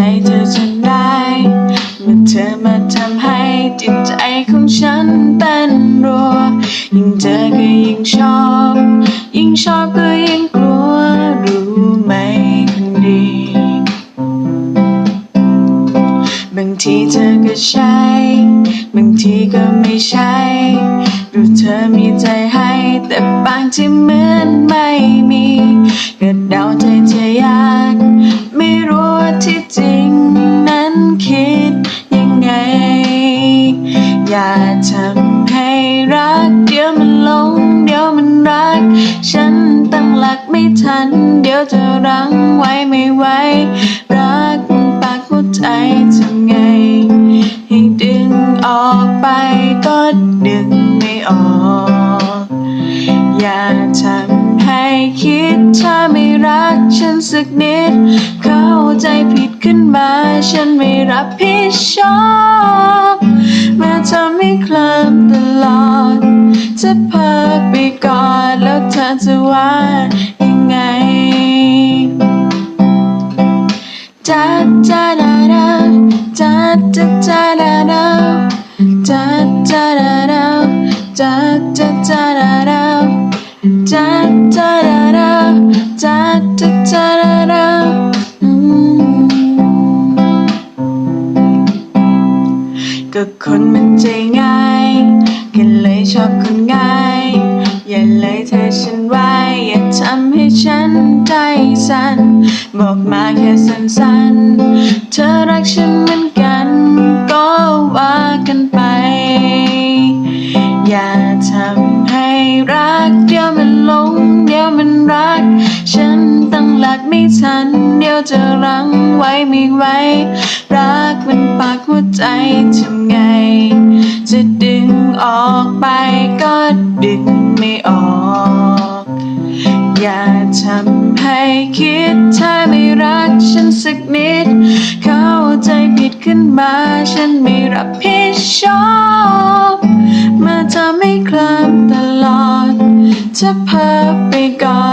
ใจเธอจนได้เมื่อเธอมาทำให้จิตใจของฉันเต้นรัว ยิ่งเจอก็ยิ่งชอบ ยิ่งชอบก็ยิ่งกลัวรู้ไหมคนดี บางทีเธอก็ใช่บางทีก็ไม่ใช่รู้เธอมีใจให้ แต่บางทีเหมือนไม่ ฉันตั้งหลักไม่ทัน เดี๋ยวจะรั้งไว้ไม่ไหวรักปากหัวใจทำไง ให้ดึงออกไปก็ดึงไม่ออก อย่าทำให้คิดถ้าไม่รักฉันสักนิด เข้าใจผิดขึ้นมา ฉันไม่รับผิดชอบเมื่อเธอไม่เคลิมตลอด ว่ายังไงจัาจ้าดาดาจัาจ้าจ้าดาดาจัาจ้าดาดาจัาจ้าจ้าดาดาจัาจาดา คนมันใจง่ายก็เลยชอบคนง่าย อย่าเลยเธอฉันไว้ อย่าทำให้ฉันใจสั่น บอกมาแค่สั้นๆ เธอรักฉันเหมือนกัน ก็ว่ากันไป อย่าทำให้รัก เดี๋ยวมันหลง เดี๋ยวมันรัก ฉันตั้งหลักไม่ทัน จะรั้งไว้ไม่ไหวรักมันปากหัวใจทำไง จะดึงออกไปก็ดึงไม่ออก อย่าทำให้คิดถ้าไม่รักฉันสักนิด เข้าใจผิดขึ้นมาฉันไม่รับผิดชอบเมื่อเธอไม่เคลิ้มตลอด จะเพ้อไปก่อด